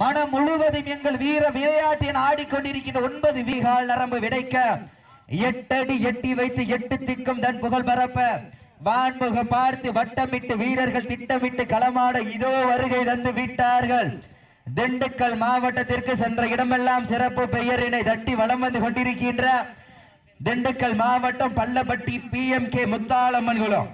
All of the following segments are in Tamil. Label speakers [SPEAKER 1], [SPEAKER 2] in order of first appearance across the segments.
[SPEAKER 1] மனம் முழுவதும் எங்கள் வீர விளையாட்டின் ஆடிக்கொண்டிருக்கின்ற ஒன்பது வீகால் நரம்பு விடைக்க எட்டடி எட்டி வைத்து எட்டு திக்கும் தன் புகழ் பரப்ப வான்முக பார்த்து வட்டமிட்டு வீரர்கள் திட்டமிட்டு களமாட இதோ வருகை தந்து விட்டார்கள். திண்டுக்கல் மாவட்டத்திற்கு சென்ற இடமெல்லாம் சிறப்பு பெயரினை தட்டி வலம் வந்து கொண்டிருக்கின்ற திண்டுக்கல் மாவட்டம் Pallapatti P M K Muthalamman குளம்.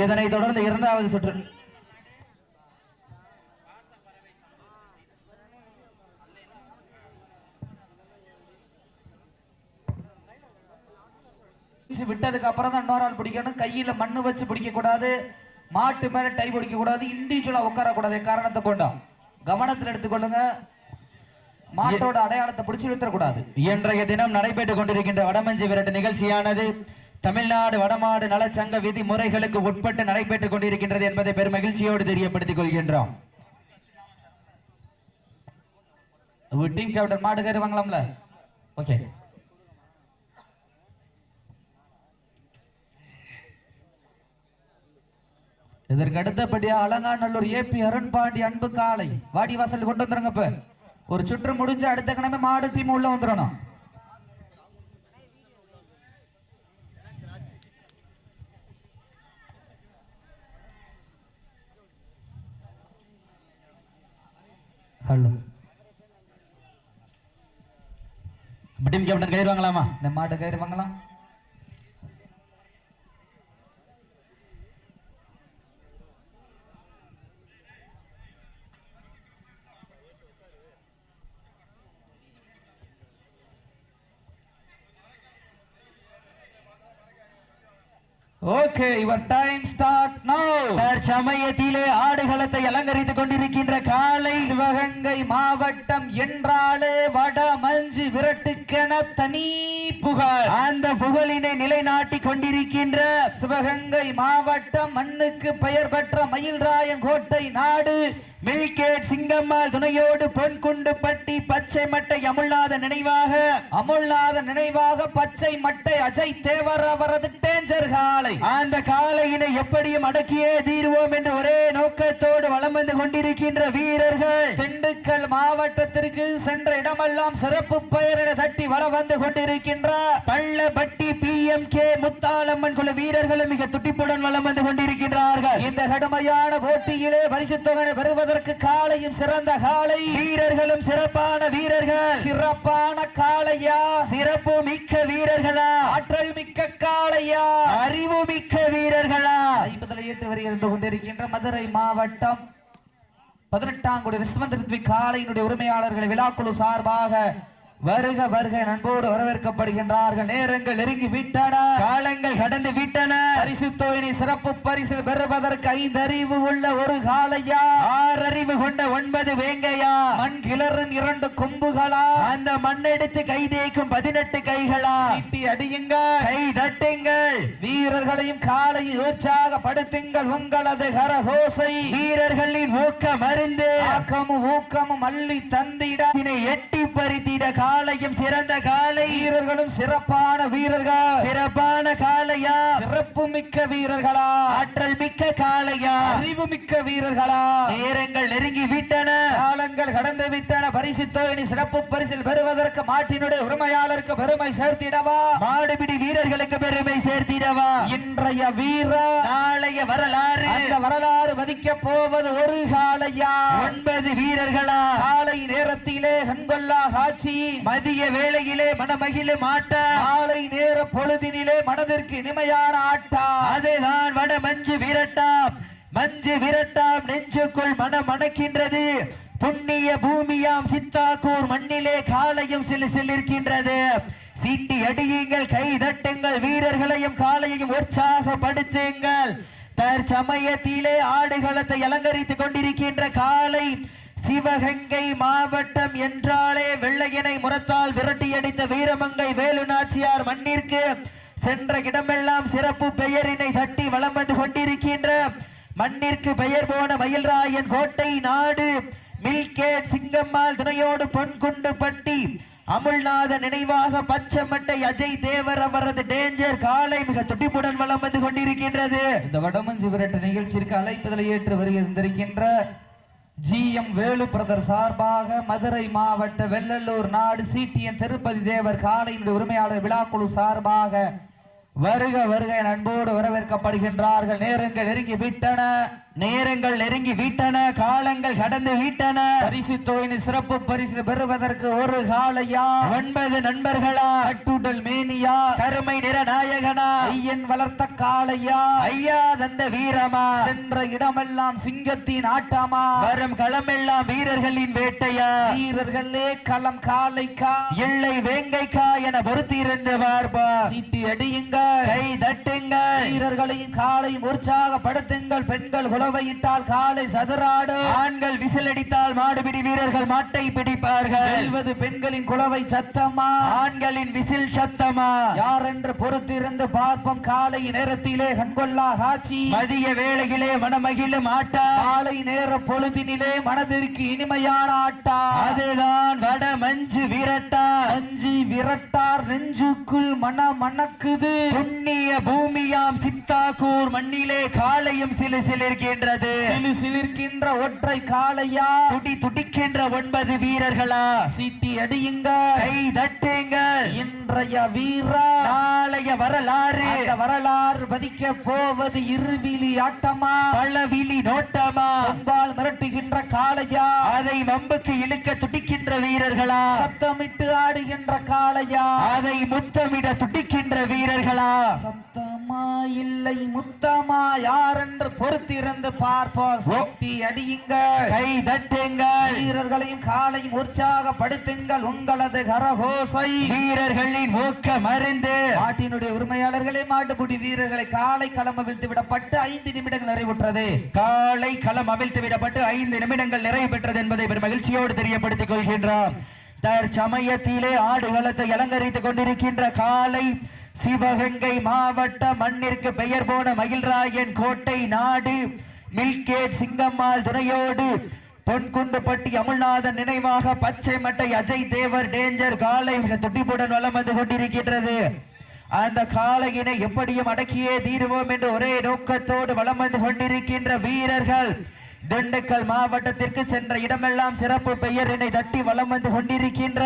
[SPEAKER 1] இதனைத் தொடர்ந்து இரண்டாவது சுற்று. விட்டதுக்கு அப்புறம் தான் இன்னொரு ஆள் பிடிக்கணும். கையில மண்ணு வச்சு பிடிக்க கூடாது மாட்டு மேல டை பிடிக்க கூடாது இண்டிவிஜுவலா உட்கார கூடாது காரணத்தை கொண்டோம். கவனத்தில் எடுத்துக்கொள்ளுங்க. மாட்டோட அடையாளத்தை பிடிச்சு இழுத்தக்கூடாது இன்றைய தினம் நடைபெற்றுக் கொண்டிருக்கின்ற வடமஞ்சி விரட்டு நிகழ்ச்சியானது தமிழ்நாடு வடமாடு நலச்சங்க விதிமுறைகளுக்கு உட்பட்டு நடைபெற்றுக் கொண்டிருக்கின்றது என்பதை பெரும் மகிழ்ச்சியோடு தெரியப்படுத்திக் கொள்கின்றோம். டீம் கேப்டன் மாடு கறி வாங்கலாம்ல? ஓகே. இதற்கு அடுத்தபடியா அலங்காநல்லூர் ஏபி அருண்பாண்டி அன்பு காளை. வாடி வாசல் கொண்டு வந்துருங்க இப்ப. ஒரு சுற்று முடிஞ்சு அடுத்த கிழமை மாடு டீம் உள்ள வந்துடணும். ஹலோ. டீம் கேப்டன் கயிறு வாங்கலாமா? இந்த மாட்டு கயிறு வாங்கலாம். ஓகே யுவர் டைம் ஸ்டார்ட் நவ சமயத்திலே ஆடுகளத்தை அலங்கரித்துக் கொண்டிருக்கின்ற காலை சிவகங்கை மாவட்டம் என்றாலே வட மஞ்சு விரட்டுக்கென தனி புகழ். அந்த புகழினை நிலைநாட்டி கொண்டிருக்கின்ற சிவகங்கை மாவட்டம் மண்ணுக்கு பெயர் பெற்ற மயில்ராயன் கோட்டை நாடு மில்கேட் சிங்கம்மாள் துணையோடு பொன் குண்டு பட்டி பச்சை மட்டை அமுல்நாத நினைவாக அமுல்நாத நினைவாக பச்சை மட்டை அஜய் தேவர் அவரது டேஞ்சர் காலை. அந்த காலையினை எப்படியும் அடக்கியே தீருவோம் என்று ஒரே நோக்கத்தோடு வளம் வந்து கொண்டிருக்கின்ற வீரர்கள். திண்டுக்கல் மாவட்டத்திற்கு சென்ற இடமெல்லாம் சிறப்பு பெயரிட தட்டி வளம் வந்து கொண்டிருக்கின்ற Pallapatti P M K Muthalamman குழு வீரர்களும் மிக துட்டிப்புடன் வளம் வந்து கொண்டிருக்கின்றார்கள். இந்த கடுமையான போட்டியிலே பரிசு தொகை பெறுவதற்கு காலையும் சிறந்த காலை வீரர்களும் சிறப்பான வீரர்கள். சிறப்பான காளையா? சிறப்பு மிக்க வீரர்களா? ஆற்றல் மிக்க காளையா? அறிவு மிக்க வீரர்களா? ஐம்பதுல எட்டு வரை இருந்து கொண்டிருக்கின்ற மதுரை மாவட்டம் பதினெட்டாம் கோடி விஸ்வந்திருத்வி காலையினுடைய உரிமையாளர்கள் விழாக்குழு சார்பாக வருக வருக நண்போடு வரவேற்கப்படுகின்றார்கள். நேரங்கள் நெருங்கி விட்டன. காலங்கள் கடந்து விட்டன. பரிசு தொகையினை சிறப்பு பரிசு பெறுவதற்கு ஐந்து அறிவு உள்ள ஒரு காலையா ஆறு அறிவு கொண்ட ஒன்பது வேங்கையா? மண் கிளறும் இரண்டு கொம்புகளா? அந்த மண்ணெடுத்து கை தேய்க்கும் பதினெட்டு கைகளா? சிட்டி அடியுங்க கை தட்டுங்கள். வீரர்களையும் காலையும் உற்சாகப்படுத்துங்கள் உங்களது கரகோசை. வீரர்களின் ஊக்கம் அறிந்து ஆக்கமும் ஊக்கமும் அள்ளி தந்திட. எட்டி பறித்திட காலையும் சிறந்த காலை வீரர்களும் சிறப்பான வீரர்கள். சிறப்பான காளையா? சிறப்பு மிக்க வீரர்களா? ஆற்றல் மிக்க காளையா? அறிவு மிக்க வீரர்களா? நேரங்கள் நெருங்கி விட்டன. காலங்கள் கடந்து விட்டன. பரிசு தொகை சிறப்பு பரிசில் பெறுவதற்கு மாட்டினுடைய உரிமையாளருக்கு பெருமை சேர்த்திடவா? மாடுபிடி வீரர்களுக்கு பெருமை சேர்த்திடவா? இன்றைய வீர நாளைய வரலாறு. அந்த வரலாறு மதிக்க போவது ஒரு காளையா? ஒன்பது வீரர்களா? காலை நேரத்திலே கண்கொள்ளா காட்சி. மதிய வேளையிலே மனமகிழ மாட்ட. காலை நேர பொழுதினிலே மனதிற்கு இனிமையான ஆட்டா அதுதான் வட மஞ்சு விரட்டாம். மஞ்சு விரட்டாம் நெஞ்சுக்குள் மனம் மணக்கின்றது. புண்ணிய பூமியாம் சித்தாக்கூர் மண்ணிலே காலையும் சிலு சிலிருக்கின்றது.
[SPEAKER 2] சீட்டி அடியுங்கள் கை தட்டுங்கள் வீரர்களையும் காலையையும் உற்சாகப்படுத்துங்கள். தற்சமயத்திலே ஆடுகளத்தை அலங்கரித்துக் கொண்டிருக்கின்ற காலை சிவகங்கை மாவட்டம் என்றாலே வெள்ளையனை முரத்தால் விரட்டியடித்த வீரமங்கை வேலுநாச்சியார் மண்ணிற்கு சென்ற இடமெல்லாம் சிறப்பு பெயரினை தட்டி வளம் வந்து கொண்டிருக்கின்ற மண்ணிற்கு பெயர் போன மயில்ராயன் கோட்டை நாடு மில்கேட் சிங்கம்மாள் துணையோடு பொன்குண்டு பட்டி அமுல்நாத நினைவாக பச்சமட்டை அஜய் தேவர் அவரது டேஞ்சர் காலை மிக துடிப்புடன் வளம் வந்து கொண்டிருக்கின்றது. இந்த வடமஞ்சு விரட்டு நிகழ்ச்சிக்கு அழைப்பதில் ஏற்று வருகின்றிருக்கின்ற ஜி எம் வேலு பிரதர் சார்பாக மதுரை மாவட்ட வெள்ளலூர் நாடு சிடிஎன் திருப்பதி தேவர் காலையினுடைய உரிமையாளர் விழாக்குழு சார்பாக வருக வருக அன்போடு வரவேற்கப்படுகின்றார்கள். நேரங்கள் நெருங்கி விட்டன. நேரங்கள் நெருங்கி விட்டன காலங்கள் கடந்து விட்டன. பரிசு தொகையின் சிறப்பு பரிசு பெறுவதற்கு ஒரு காலையா? ஒன்பது நண்பர்களா? கட்டுடல் மேனியா? கருமை நிற நாயகனா ஐயன் வளர்த்த காளையா? ஐயா தந்த வீரமா? சென்ற இடமெல்லாம் சிங்கத்தின் ஆட்டமா? வரும் களமெல்லாம் வீரர்களின் வேட்டையா? வீரர்களே களம் காளைக்கா? எல்லை வேங்கைக்கா என பொறுத்திருந்து பார்ப்பா சீட்டி அடியுங்க கை தட்டுங்க வீரர்களையும் காலையும் உற்சாகப்படுத்துங்கள் பெண்கள் குலவையிட்டால் காலை சதுராடு. ஆண்கள் விசில் அடித்தால் மாடுபிடி வீரர்கள் மாட்டை பிடிப்பார்கள். வெல்வது பெண்களின் குலவை சத்தமா? ஆண்களின் விசில் சத்தமா? யார் என்று பொறுத்திருந்து பார்ப்போம் காலை நேரத்திலே கண்கொள்ளா காட்சி. மதிய வேளையிலே மனமகிழும் ஆட்டா. காலை நேர பொழுதினிலே மனதிற்கு இனிமையான ஆட்டா. அதுதான் வட மஞ்சு விரட்டா. மஞ்சு விரட்டார் நெஞ்சுக்குள் மன மணக்குது. புண்ணிய பூமியாம் சித்தாக்கூர் மண்ணிலே காலையும் சிலு சிலிர்க்கின்றது. சிலு சிலிர்க்கின்ற ஒற்றை காளையா? துடி துடிக்கின்ற ஒன்பது வீரர்களா? சீட்டி அடியுங்க. கை தட்டுங்க. இன்றைய வீரா நாளைய வரலாறு. வரலாறு பதிக்க போவது இருவிழி ஆட்டமா? பழவிழி நோட்டமா? கொம்பால் மிரட்டுகின்ற காளையா? அதை வம்புக்கு இழுக்க துடிக்கின்ற வீரர்களா? சத்தமிட்டு ஆடுகின்ற காளையா? அதை முத்தமிட துடிக்கின்ற வீரர்களா? சத்தமா இல்லை முத்தமா யார் என்று பொறுத்திருந்து பார்ப்போம். சக்தி அடியுங்க கை தட்டுங்க வீரர்களையும் காலையும் உற்சாகப்படுத்துங்கள். உங்களது கரகோசை. வீரர்களின் ஊக்கம் அறிந்து நாட்டினுடைய உரிமையாளர்களே மாட்டுக்குடி வீரர்களை காலை களம் அவிழ்த்து விடப்பட்டு ஐந்து நிமிடங்கள் நிறைவுற்றது. காலை களம் அவிழ்த்து விடப்பட்டு ஐந்து நிமிடங்கள் நிறைவு பெற்றது என்பதை பெரும் மகிழ்ச்சியோடு தெரியப்படுத்திக் கொள்கின்றோம். தற்சமயத்திலே ஆடுகளத்தை அலங்கரித்துக் கொண்டிருக்கின்ற காலை சிவகங்கை மாவட்ட மண்ணிற்கு பெயர் போன மயில்ராயன் கோட்டை நாடு மில்கேட் சிங்கம்மாள் துணையோடு பொன்குண்டுப்பட்டி அமுல்நாதன் நினைவாக பச்சை மட்டை அஜய் தேவர் டேஞ்சர் காலை மிக துடிப்புடன் வந்து கொண்டிருக்கின்றது. அந்த காளையினை எப்படியும் அடக்கியே தீருவோம் என்று ஒரே நோக்கத்தோடு வலம் வந்து கொண்டிருக்கின்ற வீரர்கள் திண்டுக்கல் மாவட்டத்திற்கு சென்ற இடமெல்லாம் சிறப்பு பெயரினை தட்டி வலம் வந்து கொண்டிருக்கின்ற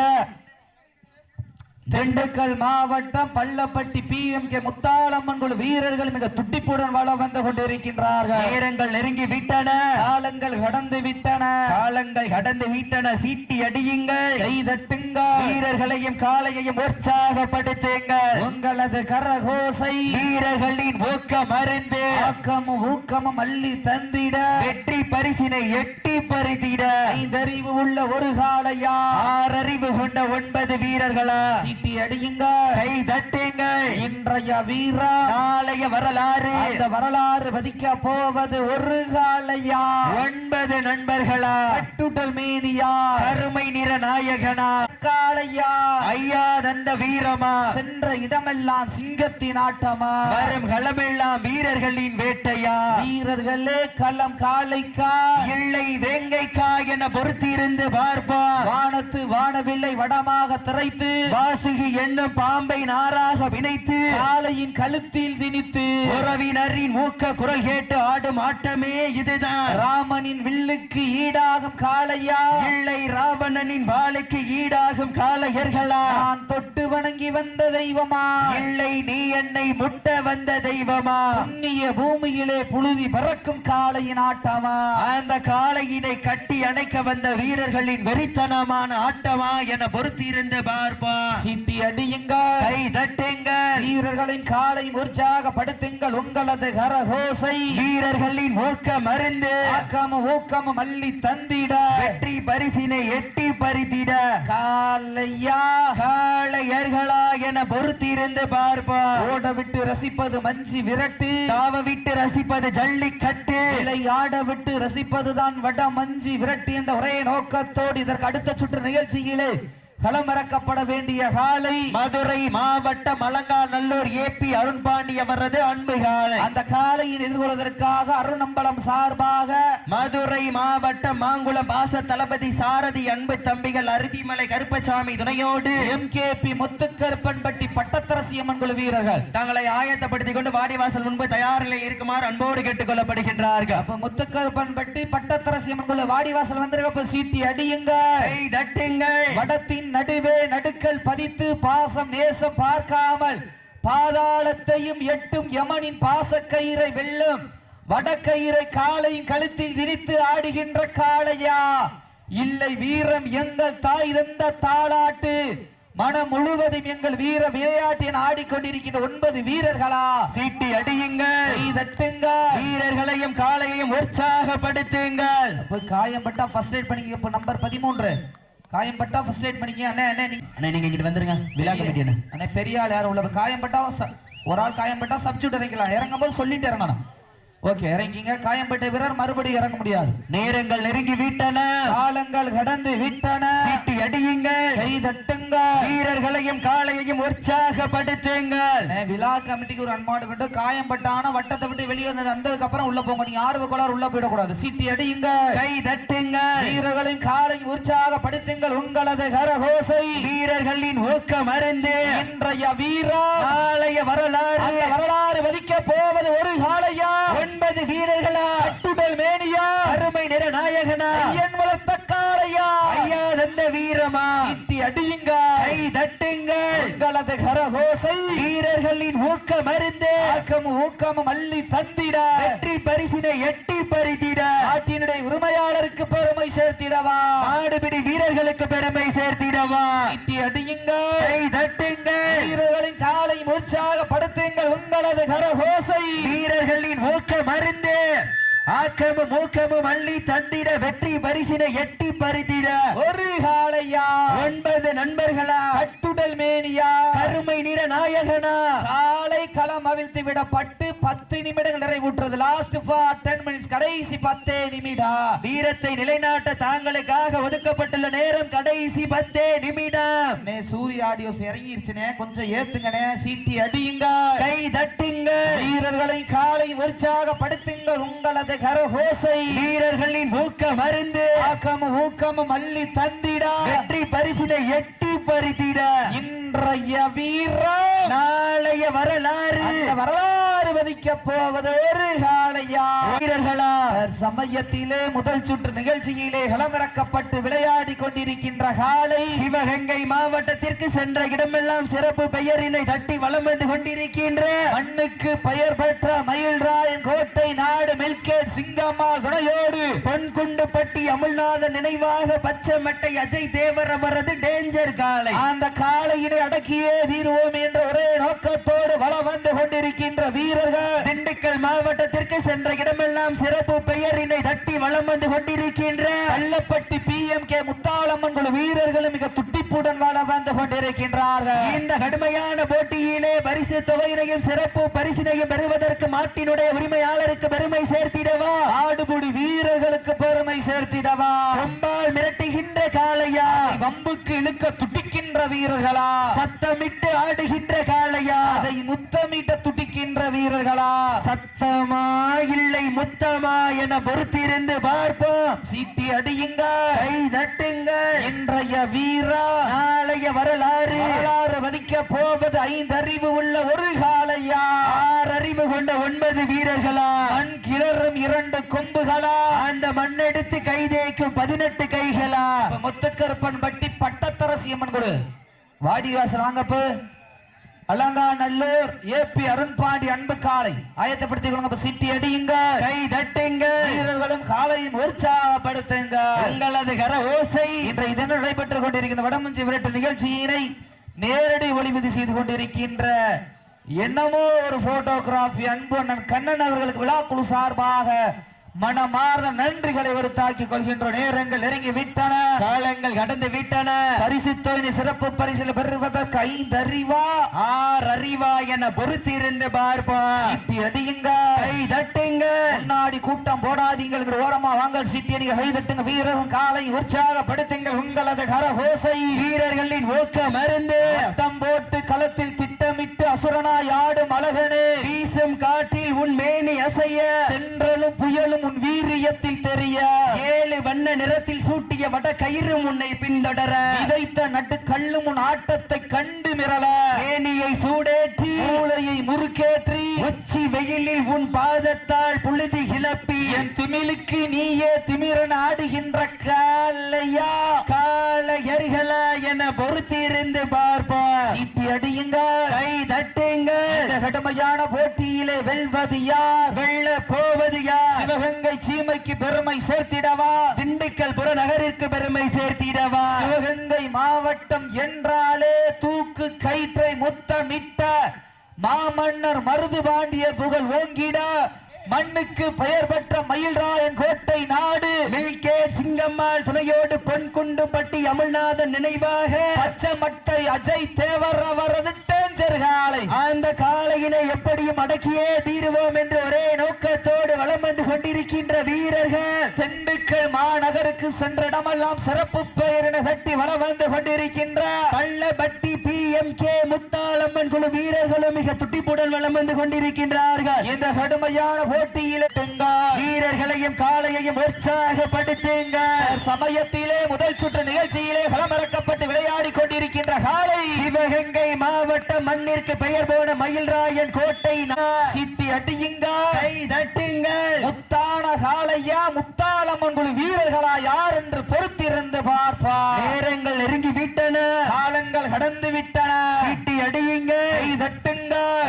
[SPEAKER 2] திண்டுக்கல் மாவட்டம் Pallapatti P M K Muthalamman குழு வீரர்கள் மிக துடிப்புடன் வளம் வந்து கொண்டிருக்கின்றார்கள். நேரங்கள் நெருங்கி விட்டன. காலங்கள் கடந்து விட்டன. காலங்கள் கடந்து விட்டன. சீட்டி அடியுங்கள். கை தட்டுங்கள். வீரர்களையும் காலையையும் உற்சாகப்படுத்துங்கள். உங்களது கரகோசை. வீரர்களின் ஊக்கம் அறிந்து ஆக்கமும் ஊக்கமும் அள்ளி தந்திட. வெற்றி பரிசினை எட்டி பறித்திட. ஐந்தறிவு உள்ள ஒரு காலையா ஆறறிவு கொண்ட ஒன்பது வீரர்களா. சீட்டி அடியுங்க கை தட்டுங்க இன்றைய வீரா நாளைய வரலாறு. அந்த வரலாறு பதிக்க போவது ஒரு காலையா ஒன்பது நண்பர்களா. கட்டுடல் மேனியா? கருமை நிற நாயகனா? காளையா ஐயா தந்த வீரமா? சென்ற இடமெல்லாம் சிங்கத்தின் ஆட்டமா? வரும் களமெல்லாம் வீரர்களின் வேட்டையா? வீரர்களே களம் காளைக்கா இல்லை வேங்கைக்கா என பொறுத்திருந்து பார்ப்பா. வானத்து வானவில்லை வடமாக திரைத்து. வாசுகி என்னும் பாம்பை நாராக வினைத்து காளையின் கழுத்தில் திணித்து. உறவினரின் ஊக்க குரல் கேட்டு ஆடும் ஆட்டமே இதுதான். ராமனின் வில்லுக்கு ஈடாகும் காளையா? இல்லை ராவணனின் வாளுக்கு ஈடாகும் காளையர்களா நான் தொட்டு வணங்கி வந்த தெய்வமா? இல்லை நீ என்னை முட்ட வந்த தெய்வமா? புண்ணிய பூமியிலே புழுதி பறக்கும் காளையின் ஆட்டமா அந்த காளையினை கட்டி அணைக்க வந்த வீரர்களின் வெறித்தனமான ஆட்டமா என பொறுத்திருந்து பார்ப்பா. சிட்டி அடியுங்க கை தட்டுங்க வீரர்களின் காலை உற்சாகப்படுத்துங்கள் உங்களது கரகோசை. வீரர்களின் ஊக்கம் ஆக்கமும் ஊக்கமும் அள்ளி தந்திட. வெற்றி பரிசினை எட்டி பறித்திட. என பொறுத்திருந்து பார்ப்போம்
[SPEAKER 1] ஓட விட்டு ரசிப்பது மஞ்சி விரட்டு.
[SPEAKER 2] தாவ விட்டு ரசிப்பது ஜல்லிக்கட்டு.
[SPEAKER 1] விளையாட விட்டு ரசிப்பதுதான் வட மஞ்சி விரட்டு என்ற ஒரே நோக்கத்தோடு இதற்கு அடுத்த சுற்று நிகழ்ச்சியிலே களமிறக்கப்பட வேண்டிய காலை
[SPEAKER 2] மதுரை மாவட்டம் அலங்காநல்லூர் ஏபி அருண்பாண்டி அவரது அன்பு காளை
[SPEAKER 1] அந்த காலையின் எதிர்கொள்வதற்காக அருணம்பலம் சார்பாக
[SPEAKER 2] மதுரை மாவட்டம் மாங்குளம் பாச தளபதி சாரதி அன்பு தம்பிகள் அருதிமலை கருப்பசாமி துணையோடு
[SPEAKER 1] M K P Muthukaruppanpatti Pattatharasi Amman குழு வீரர்கள்.
[SPEAKER 2] தங்களை ஆயத்தப்படுத்திக் கொண்டு வாடிவாசல் முன்பு தயார் நிலையில் இருக்குமாறு அன்போடு கேட்டுக் கொள்ளப்படுகின்றார்கள்.
[SPEAKER 1] அப்ப முத்துக்கருப்பன்பட்டி பட்டத்தரசி அம்மன் குழு வாடிவாசல் வந்திருக்க சீட்டி அடியுங்க
[SPEAKER 2] தட்டுங்கள்.
[SPEAKER 1] வடத்தின் நடுவே நடுக்கல் பதித்து பாசம் நேசம் பார்க்காமல் பாதாளத்தையும் எட்டும் யமனின் பாசக்கயிறை வெல்லும். வடக்கயிறை காலையும் கழுத்தில் திரித்து ஆடுகின்ற காளையா? இல்லை வீரம் எங்கள் தாய் தந்த தாளாட்டு. மனம் முழுவதும் எங்கள் வீர விளையாட்டு என ஆடிக்கொண்டிருக்கின்ற ஒன்பது வீரர்களா?
[SPEAKER 2] சீட்டி அடியுங்கள். வீரர்களையும் காளையையும் உற்சாகப்படுத்துங்கள்.
[SPEAKER 1] காயம் பட்டா ஃபர்ஸ்ட் எய்ட் பண்ணிக்க இப்ப நம்பர் பதிமூன்று. காயம் பட்டா ஃபர்ஸ்ட் எய்ட் பண்ணிக்க அண்ணே அண்ணே
[SPEAKER 2] அண்ணா நீங்க இங்கிட்டு வந்துருங்க. விழா கமிட்டி அண்ணா
[SPEAKER 1] அண்ணே பெரிய ஆள் யாரும் உள்ள காயம் பட்டா ஒரு ஆள் காயம் பட்டா சப்ஸ்டியூட் இறக்கலாம் இறங்கும் போது சொல்லிட்டு இறங்கணும். ஓகே இறங்கிங்க. காயம்பட்ட வீரர் மறுபடியும் இறங்க முடியாது.
[SPEAKER 2] நேரங்கள் நெருங்கி விட்டன.
[SPEAKER 1] காலங்கள் கடந்து விட்டன.
[SPEAKER 2] சீட்டி அடியுங்கள்
[SPEAKER 1] கை தட்டுங்க.
[SPEAKER 2] வீரர்களையும் காளையையும் உற்சாகப்படுத்துங்கள்.
[SPEAKER 1] விழா கமிட்டிக்கு ஒரு அன்பாடு விட்டு காயம் பட்டான வட்டத்தை விட்டு வெளியே வந்தது. வந்ததுக்கு அப்புறம் உள்ள போங்க. நீங்க ஆர்வ கோளாறு உள்ள போயிடக்கூடாது. சீட்டி அடியுங்க.
[SPEAKER 2] கை தட்டுங்கள்
[SPEAKER 1] வீரர்களின் காலையும் உற்சாகப்படுத்துங்கள். உங்களது கரகோசை.
[SPEAKER 2] வீரர்களின் ஊக்கம் அருந்து.
[SPEAKER 1] இன்றைய வீரா
[SPEAKER 2] நாளைய வரலாறு.
[SPEAKER 1] வரலாறு வதிக்க போவது ஒரு காளையா
[SPEAKER 2] ஒன்பது வீரர்களா
[SPEAKER 1] அட்டுடல் மேனியா
[SPEAKER 2] அருமை நிற நாயகனா
[SPEAKER 1] ஐயன் வளர்த்த காளையா
[SPEAKER 2] ஐயா தந்த வீரமா
[SPEAKER 1] சீட்டி அடியுங்க.
[SPEAKER 2] கை தட்டுங்கள்.
[SPEAKER 1] உங்களது கரகோசை.
[SPEAKER 2] வீரர்களின் ஊக்கம் அருந்து
[SPEAKER 1] ஆக்கமும் ஊக்கமும் அள்ளி தந்திட.
[SPEAKER 2] வெற்றி பரிசினை எட்டி பறித்திட.
[SPEAKER 1] நாட்டினுடைய உரிமையாளருக்கு பெருமை சேர்த்திடவா?
[SPEAKER 2] மாடுபிடி வீரர்களுக்கு பெருமை சேர்த்திடவா?
[SPEAKER 1] சீட்டி அடியுங்க.
[SPEAKER 2] கை தட்டுங்கள்.
[SPEAKER 1] வீரர்களின் காலை உற்சாகப்படுத்துங்கள் உங்களது கரகோசை.
[SPEAKER 2] வீரர்களின் ஊக்கம் அருந்து ஆக்கமும் ஊக்கமும் அள்ளி தந்திட வெற்றி பரிசினை எட்டி பறித்திட.
[SPEAKER 1] ஒரு காளையா?
[SPEAKER 2] ஒன்பது நண்பர்களா?
[SPEAKER 1] அட்டுடல் மேனியா?
[SPEAKER 2] கருமை நிற நாயகனா?
[SPEAKER 1] களம் அவிழ்த்து விடப்பட்டு பத்து நிமிடங்கள் நிறைவுற்றது. லாஸ்ட் ஃபார் டென் மினிட்ஸ் கடைசி பத்தே நிமிடம்
[SPEAKER 2] வீரத்தை நிலைநாட்ட தாங்களுக்காக ஒதுக்கப்பட்டுள்ள நேரம் கடைசி பத்தே நிமிடம்.
[SPEAKER 1] நே சூரிய ஆடியோஸ் இறங்கிருச்சுனே கொஞ்சம் ஏத்துங்கனே சீட்டி அடியுங்க
[SPEAKER 2] கை தட்டுங்க
[SPEAKER 1] வீரர்களை காலை உற்சாகப்படுத்துங்கள் உங்களது கரஹோசை
[SPEAKER 2] வீரர்களின் ஊக்கம் அருந்து.
[SPEAKER 1] ஆக்கமும் ஊக்கமும் அள்ளி தந்திட.
[SPEAKER 2] வெற்றி பரிசினை எட்டி பறித்திட.
[SPEAKER 1] இன்றைய வீரா
[SPEAKER 2] நாளைய வரலாறு.
[SPEAKER 1] வரலாறு வதிக்க போவது ஒரு
[SPEAKER 2] வீரர்களா.
[SPEAKER 1] சமயத்திலே முதல் சுற்று நிகழ்ச்சியிலே களமிறக்கப்பட்டு விளையாடி கொண்டிருக்கின்ற காளை.
[SPEAKER 2] சிவகங்கை மாவட்டத்திற்கு சென்ற இடமெல்லாம் சிறப்பு பெயரினை தட்டி வலம் வந்து கொண்டிருக்கின்ற
[SPEAKER 1] மண்ணுக்கு பெயர் பெற்ற மயில்ராயன் கோட்டை நாடு மில்கேட் சிங்கம்மா துணையோடு
[SPEAKER 2] பொன்குண்டுப்பட்டி அமுல்நாதன் நினைவாக பச்சை மட்டை அஜய் தேவர் அவரது டேஞ்சர் காலை
[SPEAKER 1] அந்த காளையினை அடக்கியே தீர்வோம் என்ற ஒரே நோக்கத்தோடு வலம் வந்து கொண்டிருக்கின்ற வீரர்கள்
[SPEAKER 2] திண்டுக்கல் மாவட்டத்திற்கு சென்ற இடமெல்லாம் சிறப்பு பெயரினை தட்டி வலம் வந்து கொண்டிருக்கின்ற
[SPEAKER 1] Kallapatti P M K Muthalamman குழு வீரர்களும் மிக துட்டிப்புடன் வலம் வந்து கொண்டிருக்கின்றார்கள்.
[SPEAKER 2] இந்த கடுமையான போட்டியிலே பரிசு தொகையினையும் சிறப்பு பரிசினையும் பெறுவதற்கு மாட்டினுடைய உரிமையாளருக்கு பெருமை சேர்த்திடவா?
[SPEAKER 1] ஆடுபுடி வீரர்களுக்கு பெருமை சேர்த்திடவா?
[SPEAKER 2] கொம்பால் மிரட்டுகின்ற காளையா?
[SPEAKER 1] வம்புக்கு இழுக்க துடிக்கின்ற வீரர்களா?
[SPEAKER 2] சத்தமிட்டு ஆடுகின்ற காளையா?
[SPEAKER 1] அதை முத்தமிட்ட துடிக்கின்ற வீரர்களா?
[SPEAKER 2] சத்தமா இல்லை முத்தமா என பொறுத்திருந்து பார்ப்போம்.
[SPEAKER 1] சீட்டி அடியுங்க.
[SPEAKER 2] கை தட்டுங்கள்
[SPEAKER 1] இன்றைய வீரா
[SPEAKER 2] நாளைய வரலாறு.
[SPEAKER 1] வரலாறு வதிக்க போவது ஐந்தறிவு உள்ள ஒரு காளையா?
[SPEAKER 2] ஆறு அறிவு கொண்ட ஒன்பது வீரர்களா?
[SPEAKER 1] மண் கிளறும் இரண்டு கொம்புகளா?
[SPEAKER 2] அந்த மண்ணெடுத்து கைதேக்கும் பதினெட்டு கைகளா?
[SPEAKER 1] முத்துக்கருப்பன் பட்டி பட்டத்தரசி அம்மன் கொடு. வாடிவாசல் வாங்கப்பு. அலங்காநல்லூர் ஏபி அருண்பாண்டி அன்பு காலை ஆயத்தப்படுத்திக் கொள்ளுங்க சிட்டி அடியுங்க.
[SPEAKER 2] கை தட்டுங்க.
[SPEAKER 1] வீரர்களும் காலையும் உற்சாகப்படுத்துங்க.
[SPEAKER 2] உங்களது கர ஓசை
[SPEAKER 1] இன்றைய தினம் நடைபெற்றுக் கொண்டிருக்கின்ற வடமஞ்சி விரட்டு நிகழ்ச்சியினை நேரடி ஒளிபதி செய்து கொண்டிருக்கின்ற என்னமோ ஒரு போட்டோகிராஃபி அன்பு அண்ணன் கண்ணன் அவர்களுக்கு விழாக்குழு சார்பாக மனமார்ந்த நன்றிகளை உறுத்தாக்கிக் கொள்கின்ற நேரங்கள் நெருங்கி விட்டன
[SPEAKER 2] காலங்கள் கடந்து விட்டன
[SPEAKER 1] பரிசு சிறப்பு பரிசில் பெறுவதற்கு ஐந்து அறிவா?
[SPEAKER 2] ஆர் அறிவா என பொறுத்திருந்து பார்ப்போம்
[SPEAKER 1] சீட்டி அடியுங்க.
[SPEAKER 2] கை தட்டுங்க.
[SPEAKER 1] முன்னாடி கூட்டம் போடாதீங்கள் இங்க ஓரமா வாங்கல் சீட்டி அடிங்க. கை தட்டுங்க. வீரர்கள் காலை உற்சாகப்படுத்துங்கள். உங்களது கரகோசை.
[SPEAKER 2] வீரர்களின் ஊக்கம் மருந்து.
[SPEAKER 1] வட்டம் போட்டு களத்தில் திட்டமிட்டு அசுரனாய் ஆடும் அழகனே.
[SPEAKER 2] வீசும் காற்றில் உன் மேனி அசைய.
[SPEAKER 1] தென்றலும் புயலும் உன் வீரியத்தில் தெரிய.
[SPEAKER 2] ஏழு வண்ண நிறத்தில் சூட்டிய வட கயிறு உன்னை பின்தொடர.
[SPEAKER 1] விதைத்த நட்டு கள்ளும் உன் ஆட்டத்தை கண்டு மிரள.
[SPEAKER 2] மேனியை சூடேற்றி.
[SPEAKER 1] மூளையை முறுக்கேற்றி.
[SPEAKER 2] உச்சி வெயிலில் உன் பாதத்தால் புழுதி கிளப்பி.
[SPEAKER 1] என் திமிலுக்கு நீயே திமிரன் ஆடுகின்ற காலையா
[SPEAKER 2] கால எரிகளா என பொறுத்திருந்து பார்ப்போம்
[SPEAKER 1] சீட்டி அடியுங்க
[SPEAKER 2] கை தட்டுங்க
[SPEAKER 1] கடுமையான போட்டியிலே வெல்வது யார்?
[SPEAKER 2] வெள்ள போவது யார்?
[SPEAKER 1] சிவகங்கை சீமைக்கு பெருமை சேர்த்திடவா?
[SPEAKER 2] திண்டுக்கல் புறநகரிற்கு பெருமை சேர்த்திடவா?
[SPEAKER 1] சிவகங்கை மாவட்டம் என்றாலே தூக்கு கயிற்றை முத்தமிட்ட மாமன்னர் மருதுபாண்டிய புகழ் ஓங்கிட மண்ணுக்கு பெயர் பெற்ற மயில்ராயன் கோட்டை நாடு.
[SPEAKER 2] மில்கேட் சிங்கம்மாள் துணையோடு பொன்குண்டு பட்டி அமல்நாதன் நினைவாக
[SPEAKER 1] பச்சை மட்டை அஜய் தேவர் அவரது டேஞ்சர் காலை
[SPEAKER 2] அந்த காளையினை எப்படியும் அடக்கியே தீருவோம் என்று ஒரே நோக்கத்தோடு வலம் வந்து கொண்டிருக்கின்ற வீரர்கள்.
[SPEAKER 1] திண்டுக்கல் மாநகருக்கு சென்ற இடமெல்லாம் சிறப்பு பெயரினை தட்டி வளம் வந்து கொண்டிருக்கின்ற
[SPEAKER 2] Pallapatti P M K Muthalamman குழு வீரர்களும் மிக துட்டிப்புடன் வலம் வந்து கொண்டிருக்கின்றார்கள்.
[SPEAKER 1] இந்த கடுமையான போட்டியிலே
[SPEAKER 2] வீரர்களையும் காளையையும் உற்சாகப்படுத்துங்க
[SPEAKER 1] சமயத்திலே முதல் சுற்று நிகழ்ச்சியிலே களமிறக்கப்பட்டு விளையாடி கொண்டிருக்கின்ற காலை
[SPEAKER 2] சிவகங்கை மாவட்ட மண்ணிற்கு பெயர் போன மயில்ராயன் கோட்டை நா-
[SPEAKER 1] சித்தி அடியுங்க.
[SPEAKER 2] கை தட்டுங்கள்
[SPEAKER 1] முத்தான காளையா முத்தாளம்மன் குழு வீரர்களா யார் என்று பொறுத்திருந்து பார்ப்பார்.
[SPEAKER 2] நேரங்கள் நெருங்கி விட்டன.
[SPEAKER 1] காலங்கள் கடந்து விட்டன.
[SPEAKER 2] சீட்டி அடியுங்க.
[SPEAKER 1] கை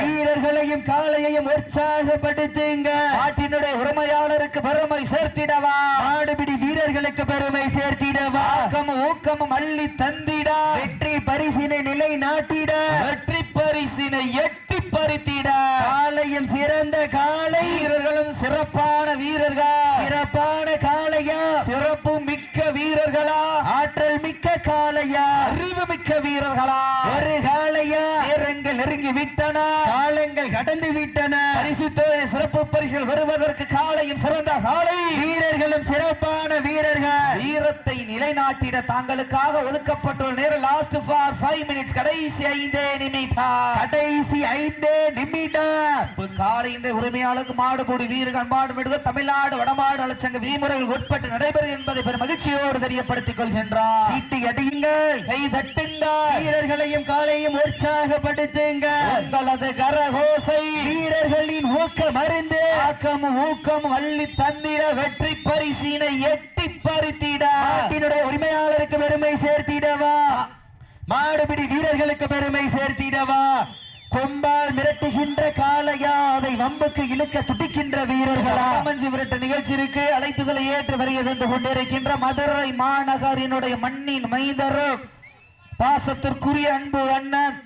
[SPEAKER 2] வீரர்களையும் காளையையும் உற்சாகப்படுத்துங்க.
[SPEAKER 1] நாட்டினுடைய உரிமையாளருக்கு பெருமை சேர்த்திடவா.
[SPEAKER 2] ஆடுபிடி வீரர்களுக்கு பெருமை சேர்த்திடவா.
[SPEAKER 1] ஊக்கமும் ஊக்கமும் அள்ளி தந்திட.
[SPEAKER 2] வெற்றி பரிசினை நிலை நாட்டிட
[SPEAKER 1] வெற்றி பரிசினை எட்டி பறித்திட.
[SPEAKER 2] காளையும் சிறந்த காளை.
[SPEAKER 1] வீரர்களும் சிறப்பான வீரர்கள்.
[SPEAKER 2] சிறப்பான காளையா.
[SPEAKER 1] சிறப்பு மிக்க வீரர்களா.
[SPEAKER 2] ஆற்றல் மிக்க காளையா.
[SPEAKER 1] அறிவு மிக்க வீரர்களா.
[SPEAKER 2] ஒரு காளையா.
[SPEAKER 1] நேரங்கள் நெருங்கி விட்டன.
[SPEAKER 2] காலங்கள் கடந்து விட்டன.
[SPEAKER 1] பரிசு சிறப்பு பரிசில் வருவதற்கு காலையும் சிறந்த காலை
[SPEAKER 2] வீரர்களும் சிறப்பான வீரர்கள்.
[SPEAKER 1] வீரத்தை நிலைநாட்டிட தாங்களுக்காக ஒதுக்கப்பட்டுள்ள நேரம் லாஸ்ட் ஃபார் ஃபைவ் மினிட்ஸ் கடைசி ஐந்தே நிமிடம்.
[SPEAKER 2] கடைசி ஐந்து நிமிடம்.
[SPEAKER 1] இப்ப காலையின் உரிமையாளருக்கு மாடுபோடு வீரர்கள் மாடுபடுக தமிழ்நாடு வடமாடு அலச்சங்க விதிமுறைகள் உட்பட்டு நடைபெறும் என்பதை பெரும் மகிழ்ச்சியோடு தெரியப்படுத்திக் கொள்கின்றார்.
[SPEAKER 2] சீட்டி அடியுங்கள்.
[SPEAKER 1] கை தட்டுங்க
[SPEAKER 2] வீரர்களையும் காலையும் உற்சாகப்படுத்துங்க.
[SPEAKER 1] உங்களது கரகோசை.
[SPEAKER 2] வீரர்களின் ஊக்கம் அறிந்து
[SPEAKER 1] ஆக்கமும் ஊக்கமும் அள்ளி தந்திட வெற்றி பரிசினை எட்டி
[SPEAKER 2] நாட்டினுடைய உரிமையாளருக்கு பெருமை சேர்த்திடவா? மாடுபிடி வீரர்களுக்கு பெருமை சேர்த்திடவா? கொம்பால் மிரட்டுகின்ற காளையா அதை வம்புக்கு இழுக்க துடிக்கின்ற வீரர்களா?
[SPEAKER 1] ராமஞ்சி விரட்டு நிகழ்ச்சி இருக்கு. அழைப்புகளை ஏற்று வருகை தந்து கொண்டிருக்கின்ற மதுரை மாநகரினுடைய மண்ணின் மைந்தரும் பாசத்திற்குரிய அன்பு அண்ணன்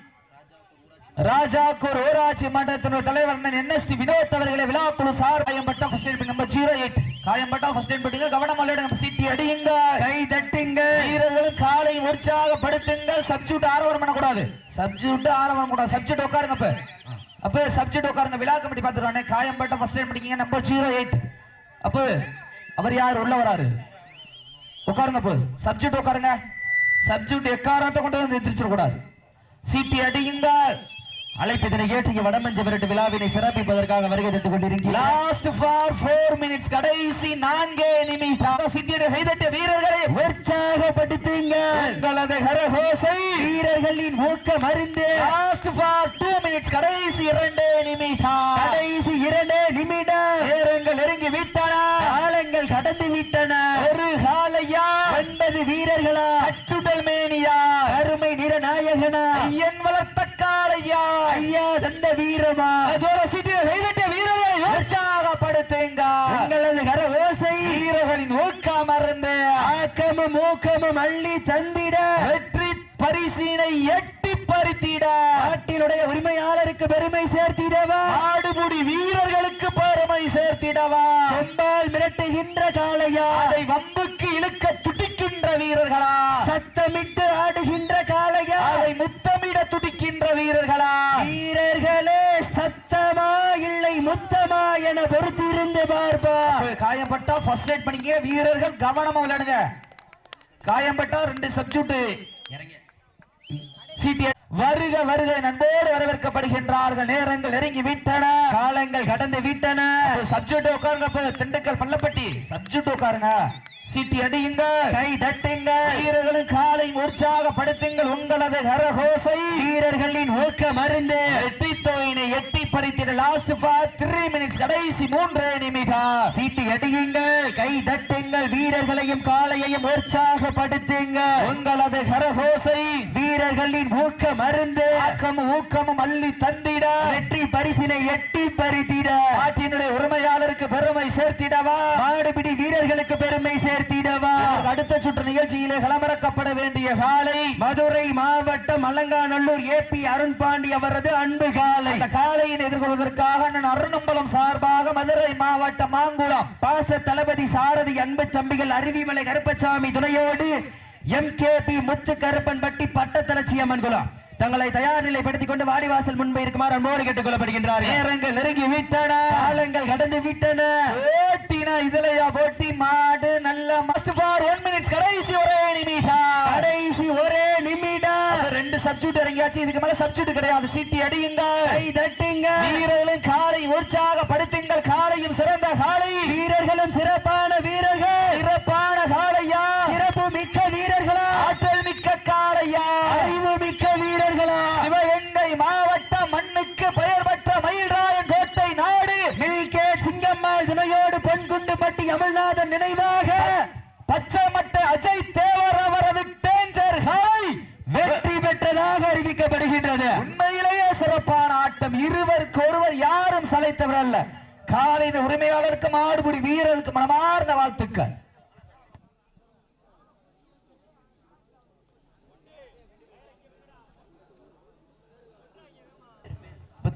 [SPEAKER 1] ராஜாக்கூர் ஊராட்சி மன்றத்தினுடைய தலைவர் அண்ணன் என்எஸ்டி வினோத் அவர்களை விழாக்குழு sir eight number zero eight காயம்பட்டா first time பட்டுங்க கவனம் அல்ல சிட்டி அடியுங்க.
[SPEAKER 2] கை தட்டுங்க.
[SPEAKER 1] வீரர்களும் காலை உற்சாகப்படுத்துங்க சப்ஜூட் ஆரவரம் பண்ணக்கூடாது. சப்ஜூட் ஆரவரம் கூடாது சப்ஜெக்ட் உட்காருங்க அப்ப. அப்ப சப்ஜெக்ட் உட்காருங்க. விழா கமிட்டி பார்த்துருவானே காயம்பட்டா ஃபர்ஸ்ட் டைம் படிக்கீங்க நம்பர் ஜீரோ எயிட் அப்போ அவர் யார்? உள்ள வராரு. உட்காருங்க அப்போ. சப்ஜெக்ட் உட்காருங்க. சப்ஜூட் எக்காரத்தை கொண்டு வந்து எந்திரிச்சிடக்கூடாது. சீட்டி அடியுங்க.
[SPEAKER 2] அழைப்பதனை ஏற்றிய வடமஞ்ச விரட்டு விழாவினை சிறப்பிப்பதற்காக வருகை தந்து கொண்டிருக்கிறார்
[SPEAKER 1] லாஸ்ட் ஃபார் ஃபோர் மினிட்ஸ் கடைசி நான்கே நிமிடம். சிட்டியை கைதட்டிய வீரர்களை
[SPEAKER 2] உற்சாகப்படுத்துங்க.
[SPEAKER 1] உங்களது கரகோசை
[SPEAKER 2] வீரர்களின் ஊக்கம் அறிந்து.
[SPEAKER 1] லாஸ்ட் ஃபார் டூ மினிட்ஸ் கடைசி இரண்டு நிமிடம்.
[SPEAKER 2] கடைசி இரண்டு நிமிடம்.
[SPEAKER 1] நேரங்கள் நெருங்கி விட்டன.
[SPEAKER 2] காலங்கள் கடந்து விட்டன.
[SPEAKER 1] ஒரு காலையா
[SPEAKER 2] ஒன்பது வீரர்களா?
[SPEAKER 1] அச்சுடல் மேனியா?
[SPEAKER 2] அருமை நிறநாயகனா
[SPEAKER 1] ஐயன் வளர்த்த காலையா
[SPEAKER 2] ஐயா தந்த வீரமா?
[SPEAKER 1] அதோட சிட்டியை கைதட்டிய வீரரை உற்சாகப்படுத்துங்க.
[SPEAKER 2] உங்களது கர ஓசை
[SPEAKER 1] வீரர்களின் ஊக்கம் அருந்து.
[SPEAKER 2] ஆக்கமும் ஊக்கமும் அள்ளி தந்திட.
[SPEAKER 1] வெற்றி பரிசினை எட்டி பறித்திட.
[SPEAKER 2] நாட்டினுடைய உரிமையாளருக்கு பெருமை சேர்த்திடவா?
[SPEAKER 1] ஆடுபுடி வீரர்களுக்கு பெருமை சேர்த்திடவா?
[SPEAKER 2] கொம்பால் மிரட்டுகின்ற காளையா?
[SPEAKER 1] அதை வம்புக்கு இழுக்க துடிக்கின்ற வீரர்களா?
[SPEAKER 2] சத்தமிட்டு ஆடுகின்ற காளையா?
[SPEAKER 1] அதை முத்தமிட துடிக்கின்ற வீரர்களா?
[SPEAKER 2] வீரர்களே சத்தமா இல்லை முத்தமா என பொறுத்திருந்து பார்ப்பா.
[SPEAKER 1] காயப்பட்டா ஃபர்ஸ்ட் எய்ட் பண்ணிக்க வீரர்கள் கவனமா விளையாடுங்க. காயம்பட்டா ரெண்டு சப்ஸ்டியூட் வருக வருக நண்போடு வரவேற்கப்படுகின்றார்கள். நேரங்கள் நெருங்கி விட்டன.
[SPEAKER 2] காலங்கள் கடந்து விட்டன.
[SPEAKER 1] சப்ஜெக்ட் உட்காருங்க திண்டுக்கல் பள்ளப்பட்டி. சப்ஜெக்ட் உட்காருங்க. சீட்டி அடியுங்க
[SPEAKER 2] கை தட்டுங்க
[SPEAKER 1] வீரர்களும் காலை உற்சாகப்படுத்துங்கள். உங்களது கரகோசை.
[SPEAKER 2] வீரர்களின் ஊக்க மருந்து.
[SPEAKER 1] எட்டி தோயினை எட்டி பறித்திட லாஸ்ட் ஃபார் த்ரீ மினிட்ஸ் கடைசி மூன்றே நிமிடம்.
[SPEAKER 2] சீட்டு அடியுங்க கை தட்டுங்கள். வீரர்களையும் காளையையும் உற்சாகப்படுத்துங்க
[SPEAKER 1] உங்களது கரகோசை.
[SPEAKER 2] வீரர்களின் ஊக்க மருந்து.
[SPEAKER 1] ஆக்கமும் ஊக்கமும் அள்ளி தந்திட.
[SPEAKER 2] வெற்றி பரிசினை எட்டி பறித்திட.
[SPEAKER 1] நாட்டினுடைய உரிமையாளருக்கு பெருமை சேர்த்திடவா?
[SPEAKER 2] மாடுபிடி வீரர்களுக்கு பெருமை சேர்த்து
[SPEAKER 1] இதற்கு அடுத்த சுற்று நிகழ்ச்சியிலே களமிறக்கப்பட வேண்டிய காலை
[SPEAKER 2] மதுரை மாவட்டம் அலங்காநல்லூர் ஏபி அருண் பாண்டி அவரது அன்பு காலை.
[SPEAKER 1] அந்த காலையின் எதிர்கொள்வதற்காக நான் அருணம்பலம் சார்பாக மதுரை மாவட்டம் மாங்குளம்
[SPEAKER 2] பாச தளபதி சாரதி அன்பு தம்பிகள் அருவிமலை கருப்பசாமி துணையோடு M K P Muthukaruppanpatti Pattathalatchi Amman குலம். தங்களை தயார் நிலைப்படுத்திக் கொண்டு வாடிவாசல் முன்பு இருக்குமாறு அன்போடு கேட்டுக் கொள்ளப்படுகின்றார்கள்.
[SPEAKER 1] நேரங்கள் நெருங்கி விட்டன.
[SPEAKER 2] காலங்கள் கடந்து விட்டன
[SPEAKER 1] போட்டினா இதுலயா போட்டி மாடு நல்ல மஸ்ட் ஃபார் ஒன் மினிட்ஸ் கடைசி ஒரே நிமிஷம்
[SPEAKER 2] கடைசி ஒரே நிமிடம்
[SPEAKER 1] அப்ப ரெண்டு சப்ஸ்டியூட் இறங்கியாச்சு. இதுக்கு மேல சப்ஸ்டியூட் கிடையாது. சீட்டி அடியுங்க
[SPEAKER 2] கை தட்டுங்க
[SPEAKER 1] வீரர்களும் காலை உற்சாகப்படுத்துங்கள். காலையும் சிறந்த காலை.
[SPEAKER 2] வீரர்களும் சிறப்பான வீரர்கள்.
[SPEAKER 1] சிறப்பான காலையா?
[SPEAKER 2] சிறப்பு மிக்க வீரர்களா?
[SPEAKER 1] ஆற்றல் மிக்க காலையா?
[SPEAKER 2] அறிவு மிக்க வீரர்களா?
[SPEAKER 1] சிவகங்கை மாவட்ட மண்ணுக்கு பெயர் பெற்ற மயில்ராயன் கோட்டை நாடு.
[SPEAKER 2] மில்கே சிங்கம்மாள் துணையோடு பொன்குண்டு பட்டி அமல்நாதன் நினைவாக.
[SPEAKER 1] பச்சைமட்ட அஜய் தேவர் அவரது டேஞ்சர் ஹாய்
[SPEAKER 2] வெற்றி அறிவிக்கப்படுகின்றது.
[SPEAKER 1] உண்மையிலேயே சிறப்பான ஆட்டம். இருவருக்கு ஒருவர் யாரும் சளைத்தவர் அல்ல காலையின் உரிமையாளருக்கு மாடுபிடி வீரருக்கு மனமார்ந்த வாழ்த்துக்கள்.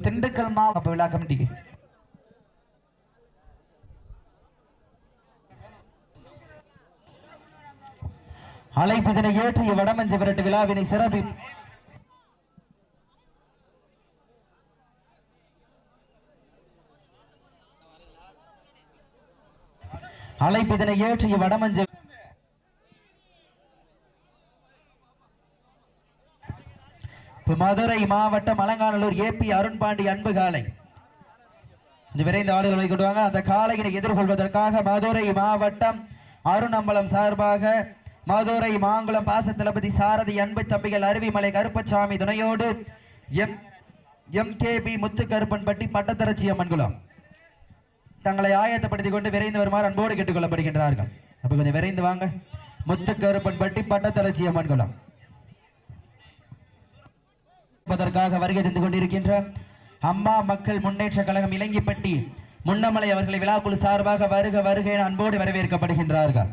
[SPEAKER 1] திண்டுக்கல் மாவட்ட விழா கமிட்டிக்கு
[SPEAKER 2] அழைப்பதனை ஏற்றிய வடமஞ்ச விரட்டு விழாவினை சிறப்பி அழைப்பிதனை ஏற்றிய வடமஞ்ச மதுரை மாவட்டம் அலங்காநல்லூர் ஏபி அருண்பாண்டி அன்பு காலை விரைந்து விரைந்த கொண்டு கொண்டுவாங்க அந்த காளையினை எதிர்கொள்வதற்காக மதுரை மாவட்டம் அருணம்பலம் சார்பாக மதுரை மாங்குளம் பாச தளபதி சாரதி அன்பு தம்பிகள் அருவிமலை கருப்பசாமி துணையோடு M M K P Muthukaruppanpatti Pattatharasi Ammankulam தங்களை ஆயத்தப்படுத்திக் கொண்டு விரைந்து வருமாறு அன்போடு கேட்டுக்கொள்ளப்படுகின்றார்கள். அப்ப கொஞ்சம் விரைந்து வாங்க. முத்துக்கருப்பன் பட்டி பட்டத்தளர்ச்சி அம்மன் குளம் அதற்காக வருகை தந்து கொண்டிருக்கின்ற அம்மா மக்கள் முன்னேற்ற கழகம் இலங்கிப்பட்டி முன்னமலை அவர்களை விழாக்குழு சார்பாக வருக வருகை அன்போடு வரவேற்கப்படுகின்றார்கள்.